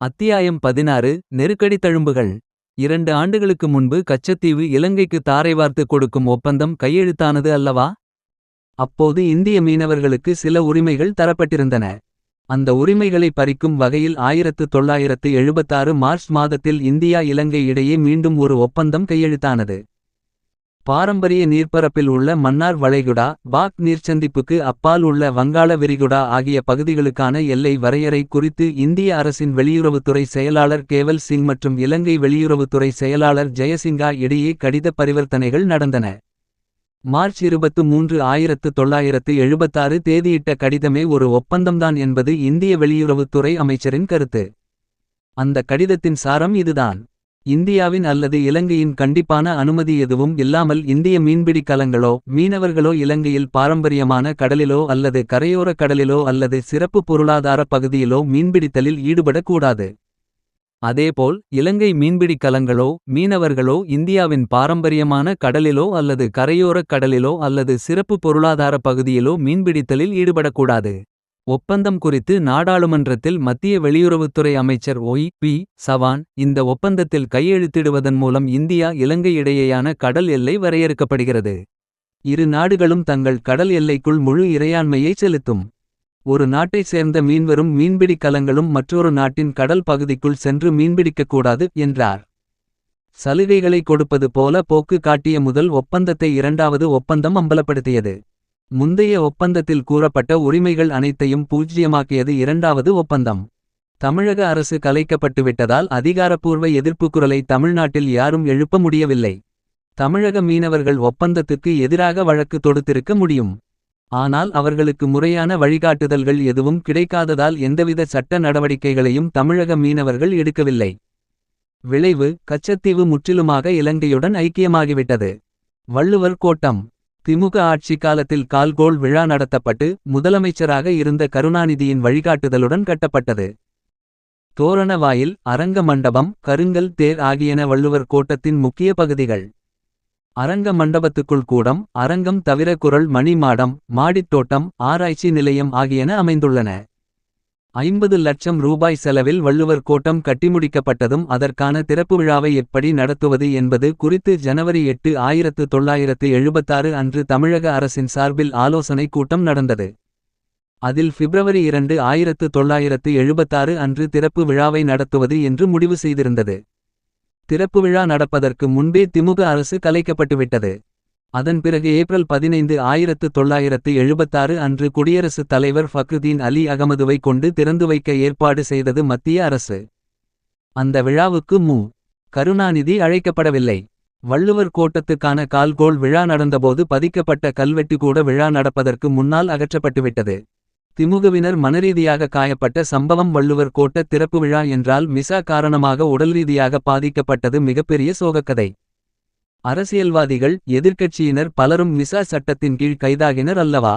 அத்தியாயம் பதினாறு நெருக்கடி தழும்புகள். இரண்டு ஆண்டுகளுக்கு முன்பு கச்சத்தீவு இலங்கைக்கு தாரை வார்த்து கொடுக்கும் ஒப்பந்தம் கையெழுத்தானது அல்லவா? அப்போது இந்திய மீனவர்களுக்கு சில உரிமைகள் தரப்பட்டிருந்தன. அந்த உரிமைகளை பறிக்கும் வகையில் ஆயிரத்து தொள்ளாயிரத்து எழுபத்தாறு மார்ச் மாதத்தில் இந்தியா இலங்கை இடையே மீண்டும் ஒரு ஒப்பந்தம் கையெழுத்தானது. பாரம்பரிய நீர்ப்பரப்பில் உள்ள மன்னார் வளைகுடா பாக் நீர்ச்சந்திப்புக்கு அப்பால் உள்ள வங்காள விரிகுடா ஆகிய பகுதிகளுக்கான எல்லை வரையறை குறித்து இந்திய அரசின் வெளியுறவுத்துறை செயலாளர் கேவல் சிங் மற்றும் இலங்கை வெளியுறவுத்துறை செயலாளர் ஜெயசிங்கா இடையே கடித பரிவர்த்தனைகள் நடந்தன. மார்ச் இருபத்து மூன்று ஆயிரத்து தொள்ளாயிரத்து எழுபத்தாறு தேதியிட்ட கடிதமே ஒரு ஒப்பந்தம்தான் என்பது இந்திய வெளியுறவுத்துறை அமைச்சரின் கருத்து. அந்த கடிதத்தின் சாரம் இதுதான். இந்தியாவின் அல்லது இலங்கையின் கண்டிப்பான அனுமதி எதுவும் இல்லாமல் இந்திய மீன்பிடி கலங்களோ மீனவர்களோ இலங்கையில் பாரம்பரியமான கடலிலோ அல்லது கரையோர கடலிலோ அல்லது சிறப்பு பொருளாதார பகுதியிலோ மீன்பிடித்தலில் ஈடுபடக்கூடாது. அதேபோல் இலங்கை மீன்பிடி கலங்களோ மீனவர்களோ இந்தியாவின் பாரம்பரியமான கடலிலோ அல்லது கரையோரக் கடலிலோ அல்லது சிறப்பு பொருளாதார பகுதியிலோ மீன்பிடித்தலில் ஈடுபடக்கூடாது. ஒப்பந்தம் குறித்து நாடாளுமன்றத்தில் மத்திய வெளியுறவுத்துறை அமைச்சர் ஒய். பி. சவான் இந்த ஒப்பந்தத்தில் கையெழுத்திடுவதன் மூலம் இந்தியா இலங்கை இடையேயான கடல் எல்லை வரையறுக்கப்படுகிறது. இரு நாடுகளும் தங்கள் கடல் எல்லைக்குள் முழு இறையாண்மையை செலுத்தும். ஒரு நாட்டைச் சேர்ந்த மீன்வரும் மீன்பிடி கலங்களும் மற்றொரு நாட்டின் கடல் பகுதிக்குள் சென்று மீன்பிடிக்கக்கூடாது என்றார். சலுகைகளை கொடுப்பது போல போக்கு காட்டிய முதல் ஒப்பந்தத்தை இரண்டாவது ஒப்பந்தம் அம்பலப்படுத்தியது. முந்தைய ஒப்பந்தத்தில் கூறப்பட்ட உரிமைகள் அனைத்தையும் பூஜ்யமாக்கியது இரண்டாவது ஒப்பந்தம். தமிழக அரசு கலைக்கப்பட்டுவிட்டதால் அதிகாரப்பூர்வ எதிர்ப்பு குரலை தமிழ்நாட்டில் யாரும் எழுப்ப முடியவில்லை. தமிழக மீனவர்கள் ஒப்பந்தத்துக்கு எதிராக வழக்கு தொடுத்திருக்க முடியும். ஆனால் அவர்களுக்கு முறையான வழிகாட்டுதல்கள் எதுவும் கிடைக்காததால் எந்தவித சட்ட நடவடிக்கைகளையும் தமிழக மீனவர்கள் எடுக்கவில்லை. விளைவு கச்சத்தீவு முற்றிலுமாக இலங்கையுடன் ஐக்கியமாகிவிட்டது. வள்ளுவர் கோட்டம். திமுக ஆட்சி காலத்தில் கால்கோள் விழா நடத்தப்பட்டு முதலமைச்சராக இருந்த கருணாநிதியின் வழிகாட்டுதலுடன் கட்டப்பட்டது. தோரண வாயில் அரங்க மண்டபம் கருங்கல் தேர் ஆகியன வள்ளுவர் கோட்டத்தின் முக்கிய பகுதிகள். அரங்க மண்டபத்துக்குள் கூடம் அரங்கம் தவிர குரல் மணி மாடம் மாடித்தோட்டம் ஆராய்ச்சி நிலையம் ஆகியன அமைந்துள்ளன. ஐம்பது லட்சம் ரூபாய் செலவில் வள்ளுவர் கோட்டம் கட்டிமுடிக்கப்பட்டதும் அதற்கான திறப்பு விழாவை எப்படி நடத்துவது என்பது குறித்து ஜனவரி எட்டு ஆயிரத்து தொள்ளாயிரத்து எழுபத்தாறு அன்று தமிழக அரசின் சார்பில் ஆலோசனை கூட்டம் நடந்தது. அதில் பிப்ரவரி இரண்டு ஆயிரத்து தொள்ளாயிரத்து எழுபத்தாறு அன்று திறப்பு விழாவை நடத்துவது என்று முடிவு செய்திருந்தது. திறப்பு விழா நடப்பதற்கு முன்பே திமுக அரசு கலைக்கப்பட்டுவிட்டது. அதன் பிறகு ஏப்ரல் பதினைந்து ஆயிரத்து தொள்ளாயிரத்து எழுபத்தாறு அன்று குடியரசுத் தலைவர் ஃபக்ருதீன் அலி அகமதுவை கொண்டு திறந்து வைக்க ஏற்பாடு செய்தது மத்திய அரசு. அந்த விழாவுக்கு மு. கருணாநிதி அழைக்கப்படவில்லை. வள்ளுவர் கோட்டத்துக்கான கால்கோள் விழா நடந்தபோது பதிக்கப்பட்ட கல்வெட்டு கூட விழா நடப்பதற்கு முன்னால் அகற்றப்பட்டுவிட்டது. திமுகவினர் மனரீதியாக காயப்பட்ட சம்பவம் வள்ளுவர் கோட்ட திறப்பு விழா என்றால் மிசா காரணமாக உடல்ரீதியாக பாதிக்கப்பட்டது மிகப்பெரிய சோகக்கதை. அரசியல்வாதிகள் எதிர்க்கட்சியினர் பலரும் மிசா சட்டத்தின் கீழ் கைதாகினர் அல்லவா?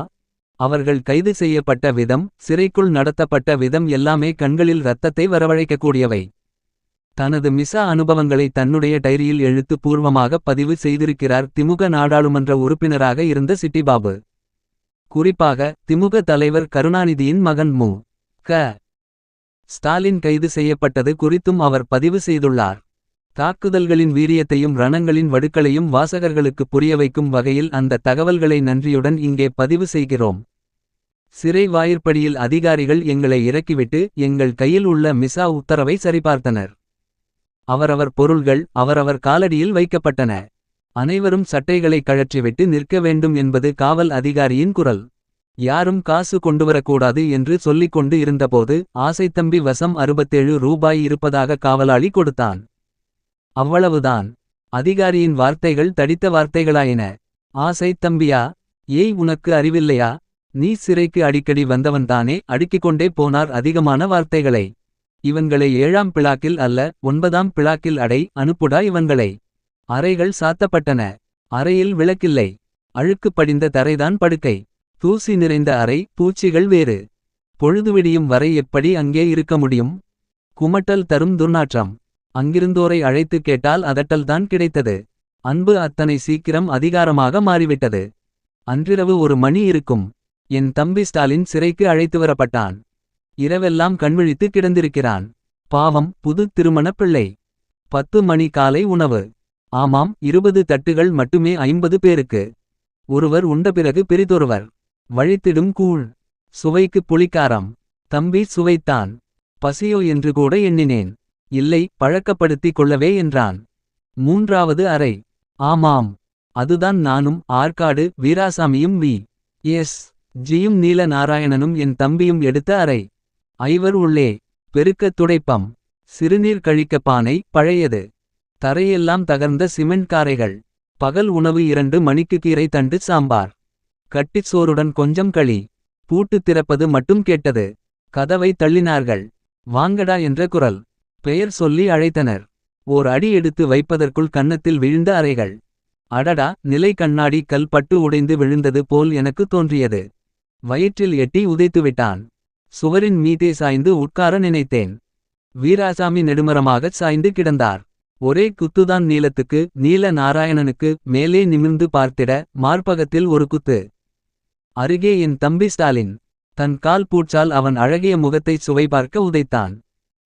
அவர்கள் கைது செய்யப்பட்ட விதம் சிறைக்குள் நடத்தப்பட்ட விதம் எல்லாமே கண்களில் இரத்தத்தை வரவழைக்கக்கூடியவை. தனது மிசா அனுபவங்களை தன்னுடைய டைரியில் எழுத்து பூர்வமாக பதிவு செய்திருக்கிறார் திமுக நாடாளுமன்ற உறுப்பினராக இருந்த சிட்டிபாபு. குறிப்பாக திமுக தலைவர் கருணாநிதியின் மகன் மு. க. ஸ்டாலின் கைது செய்யப்பட்டது குறித்தும் அவர் பதிவு செய்துள்ளார். தாக்குதல்களின் வீரியத்தையும் ரணங்களின் வடுக்களையும் வாசகர்களுக்கு புரிய வைக்கும் வகையில் அந்த தகவல்களை நன்றியுடன் இங்கே பதிவு செய்கிறோம். சிறை வாயிற்படியில் அதிகாரிகள் எங்களை இறக்கிவிட்டு எங்கள் கையில் உள்ள மிசா உத்தரவை சரிபார்த்தனர். அவரவர் பொருள்கள் அவரவர் காலடியில் வைக்கப்பட்டன. அனைவரும் சட்டைகளை கழற்றிவிட்டு நிற்க வேண்டும் என்பது காவல் அதிகாரியின் குரல். யாரும் காசு கொண்டுவரக்கூடாது என்று சொல்லிக்கொண்டு இருந்தபோது ஆசைத்தம்பி வசம் அறுபத்தேழு ரூபாய் இருப்பதாக காவலாளி கொடுத்தான். அவ்வளவுதான். அதிகாரியின் வார்த்தைகள் தடித்த வார்த்தைகளாயின. ஆசை தம்பியா ஏய் உனக்கு அறிவில்லையா? நீ சிறைக்கு அடிக்கடி வந்தவன்தானே? அடுக்கிக் கொண்டே போனார் அதிகமான வார்த்தைகளை. இவன்களை ஏழாம் பிளாக்கில் அல்ல ஒன்பதாம் பிளாக்கில் அடை அனுப்புடா இவன்களை. அறைகள் சாத்தப்பட்டன. அறையில் விளக்கில்லை. அழுக்கு படிந்த தரைதான் படுக்கை. தூசி நிறைந்த அறை பூச்சிகள் வேறு. பொழுதுவிடியும் வரை எப்படி அங்கே இருக்க முடியும்? குமட்டல் தரும் துர்நாற்றம். அங்கிருந்தோரை அழைத்து கேட்டால் அதட்டல்தான் கிடைத்தது. அன்பு அத்தனை சீக்கிரம் அதிகாரமாக மாறிவிட்டது. அன்றிரவு ஒரு மணி இருக்கும். என் தம்பி ஸ்டாலின் சிறைக்கு அழைத்து வரப்பட்டான். இரவெல்லாம் கண்விழித்து கிடந்திருக்கிறான். பாவம் புது திருமண பிள்ளை. பத்து மணி காலை உணவு. ஆமாம் இருபது தட்டுகள் மட்டுமே ஐம்பது பேருக்கு. ஒருவர் உண்ட பிறகு பிரிதொருவர். வழித்திடும் கூழ். சுவைக்கு புளிக்காரம். தம்பி சுவைத்தான். பசியோ என்று கூட எண்ணினேன். இல்லை பழக்கப்படுத்திக் கொள்ளவே என்றான். மூன்றாவது அறை. ஆமாம். அதுதான் நானும் ஆற்காடு வீராசாமியும் வி. எஸ். ஜியும் நீல நாராயணனும் என் தம்பியும் எடுத்த அறை. ஐவர் உள்ளே. பெருக்கத் துடைப்பம். சிறுநீர் கழிக்க பானை பழையது. தரையெல்லாம் தகர்ந்த சிமெண்ட் காரைகள். பகல் உணவு இரண்டு மணிக்கு கீரை தண்டு சாம்பார். கட்டிச் சோறுடன் கொஞ்சம் களி. பூட்டு திறப்பது மட்டும் கேட்டது. கதவை தள்ளினார்கள். வாங்கடா என்ற குரல். பெயர் சொல்லி அழைத்தனர். ஓர் அடி எடுத்து வைப்பதற்குள் கன்னத்தில் விழுந்த அறைகள். அடடா நிலை கண்ணாடி கல் பட்டு உடைந்து விழுந்தது போல் எனக்கு தோன்றியது. வயிற்றில் எட்டி உதைத்துவிட்டான் சுவரின் மீதே சாய்ந்து உட்கார நினைத்தேன். வீராசாமி நெடுமரமாகச் சாய்ந்து கிடந்தார். ஒரே குத்துதான் நீலத்துக்கு நீல நாராயணனுக்கு மேலே நிமிர்ந்து பார்த்திட மார்பகத்தில் ஒரு குத்து. அருகே என் தம்பி ஸ்டாலின். தன் கால் பூச்சால் அவன் அழகிய முகத்தை சுவை பார்க்க உதைத்தான்.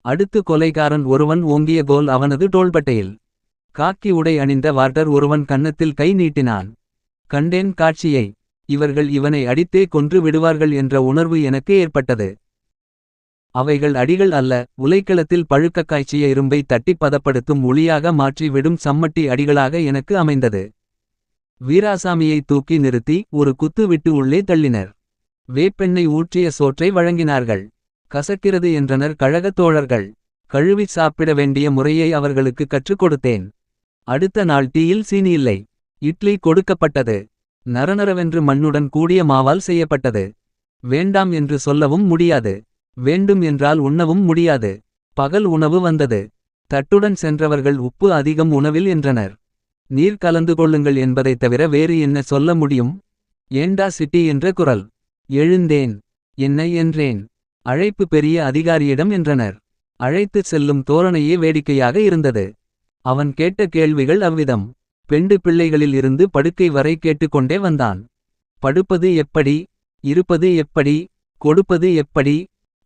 அடுத்து கொலைகாரன் ஒருவன் ஓங்கிய கோல் அவனது டோல்பட்டையில் காக்கி உடை அணிந்த வார்டர் ஒருவன் கன்னத்தில் கை நீட்டினான். கண்டேன் காட்சியை. இவர்கள் இவனை அடித்தே கொன்று விடுவார்கள் என்ற உணர்வு எனக்கு ஏற்பட்டது. அவைகள் அடிகள் அல்ல உலைக்களத்தில் பழுக்க காய்ச்சிய இரும்பை தட்டிப் பதப்படுத்தும் ஒளியாக மாற்றி விடும் சம்மட்டி அடிகளாக எனக்கு அமைந்தது. வீராசாமியை தூக்கி நிறுத்தி ஒரு குத்து விட்டு உள்ளே தள்ளினர். வேப்பெண்ணை ஊற்றிய சோற்றை வழங்கினார்கள். கசக்கிறது என்றனர் கழகத் தோழர்கள். கழுவி சாப்பிட வேண்டிய முறையை அவர்களுக்கு கற்றுக் கொடுத்தேன். அடுத்த நாள் டீயில் சீனி இல்லை. இட்லி கொடுக்கப்பட்டது. நரநரவென்று மண்ணுடன் கூடிய மாவால் செய்யப்பட்டது. வேண்டாம் என்று சொல்லவும் முடியாது. வேண்டும் என்றால் உண்ணவும் முடியாது. பகல் உணவு வந்தது. தட்டுடன் சென்றவர்கள் உப்பு அதிகம் உணவில் என்றனர். நீர் கலந்து கொள்ளுங்கள் என்பதைத் தவிர வேறு என்ன சொல்ல முடியும்? ஏண்டா சிட்டி என்ற குரல். எழுந்தேன். என்னை என்றேன். அழைப்பு பெரிய அதிகாரியிடம் என்றனர் அழைத்துச் செல்லும் தோரணையே வேடிக்கையாக இருந்தது. அவன் கேட்ட கேள்விகள் அவ்விதம். பெண்டு பிள்ளைகளில் இருந்து படுக்கை வரை கேட்டுக்கொண்டே வந்தான். படுப்பது எப்படி? இருப்பது எப்படி? கொடுப்பது எப்படி?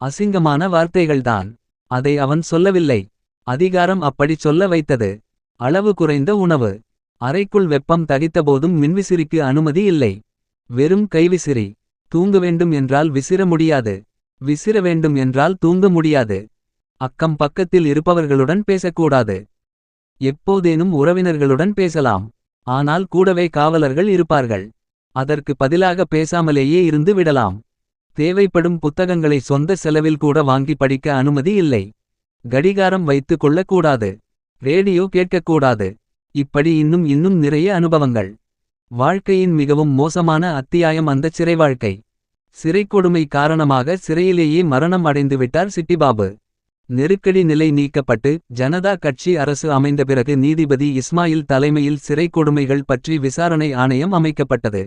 அசிங்கமான வார்த்தைகள்தான். அதை அவன் சொல்லவில்லை. அதிகாரம் அப்படிச் சொல்ல வைத்தது. அளவு குறைந்த உணவு. அறைக்குள் வெப்பம் தகித்தபோதும் மின்விசிறிக்கு அனுமதி இல்லை. வெறும் கைவிசிறி. தூங்க வேண்டும் என்றால் விசிற முடியாது. விசிற வேண்டும் என்றால் தூங்க முடியாது. அக்கம் பக்கத்தில் இருப்பவர்களுடன் பேசக்கூடாது. எப்போதேனும் உறவினர்களுடன் பேசலாம். ஆனால் கூடவே காவலர்கள் இருப்பார்கள். அதற்கு பதிலாக பேசாமலேயே இருந்து விடலாம். தேவைப்படும் புத்தகங்களை சொந்த செலவில் கூட வாங்கி படிக்க அனுமதி இல்லை. கடிகாரம் வைத்து கொள்ளக்கூடாது. ரேடியோ கேட்கக்கூடாது. இப்படி இன்னும் இன்னும் நிறைய அனுபவங்கள். வாழ்க்கையின் மிகவும் மோசமான அத்தியாயம் அந்த சிறை வாழ்க்கை சிறைக்கொடுமை காரணமாக சிறையிலேயே மரணம் அடைந்துவிட்டார் சிட்டிபாபு. நெருக்கடி நிலை நீக்கப்பட்டு ஜனதா கட்சி அரசு அமைந்த பிறகு நீதிபதி இஸ்மாயில் தலைமையில் சிறை கொடுமைகள் பற்றி விசாரணை ஆணையம் அமைக்கப்பட்டது.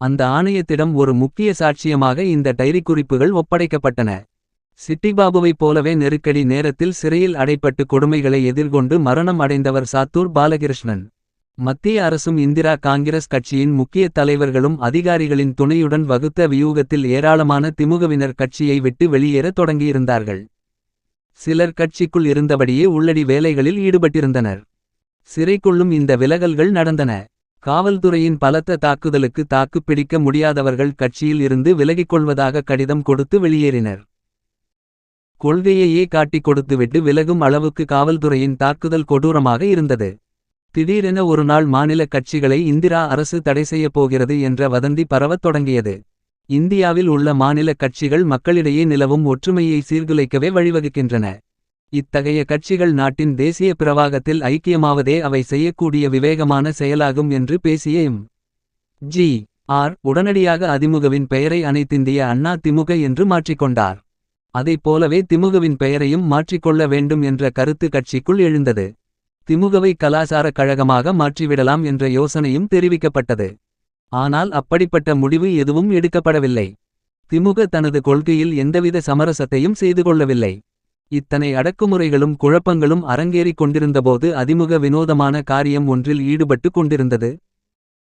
அந்த ஆணையத்திடம் ஒரு முக்கிய சாட்சியமாக இந்த டைரி குறிப்புகள் ஒப்படைக்கப்பட்டன. சிட்டிபாபுவைப் போலவே நெருக்கடி நேரத்தில் சிறையில் அடைப்பட்டு கொடுமைகளை எதிர்கொண்டு மரணம் அடைந்தவர் சாத்தூர் பாலகிருஷ்ணன். மத்திய அரசும் இந்திரா காங்கிரஸ் கட்சியின் முக்கிய தலைவர்களும் அதிகாரிகளின் துணையுடன் வகுத்த வியூகத்தில் ஏராளமான திமுகவினர் கட்சியை விட்டு வெளியேற தொடங்கியிருந்தார்கள். சிலர் கட்சிக்குள் இருந்தபடியே உள்ளடி வேலைகளில் ஈடுபட்டிருந்தனர். சிறைக்குள்ளும் இந்த விலகல்கள் நடந்தன. காவல்துறையின் பலத்த தாக்குதலுக்கு தாக்குப்பிடிக்க முடியாதவர்கள் கட்சியில் இருந்து விலகிக் கொள்வதாக கடிதம் கொடுத்து வெளியேறினர். கொள்கையையே காட்டிக் கொடுத்துவிட்டு விலகும் அளவுக்கு காவல்துறையின் தாக்குதல் கொடூரமாக இருந்தது. திடீரென ஒரு நாள் மாநில கட்சிகளை இந்திரா அரசு தடை செய்யப் போகிறது என்ற வதந்தி பரவத் தொடங்கியது. இந்தியாவில் உள்ள மாநில கட்சிகள் மக்களிடையே நிலவும் ஒற்றுமையை சீர்குலைக்கவே வழிவகுக்கின்றன. இத்தகைய கட்சிகள் நாட்டின் தேசிய பிரவாகத்தில் ஐக்கியமாவதே அவை செய்யக்கூடிய விவேகமான செயலாகும் என்று பேசிய எம். ஜி. ஆர். உடனடியாக அதிமுகவின் பெயரை அனைத்திந்திய அண்ணா திமுக என்று மாற்றிக்கொண்டார். அதைப் போலவே திமுகவின் பெயரையும் மாற்றிக்கொள்ள வேண்டும் என்ற கருத்து கட்சிக்குள் எழுந்தது. திமுகவை கலாசார கழகமாக மாற்றிவிடலாம் என்ற யோசனையும் தெரிவிக்கப்பட்டது. ஆனால் அப்படிப்பட்ட முடிவு எதுவும் எடுக்கப்படவில்லை. திமுக தனது கொள்கையில் எந்தவித சமரசத்தையும் செய்து கொள்ளவில்லை. இத்தனை அடக்குமுறைகளும் குழப்பங்களும் அரங்கேறிக் கொண்டிருந்தபோது அதிமுக வினோதமான காரியம் ஒன்றில் ஈடுபட்டு கொண்டிருந்தது.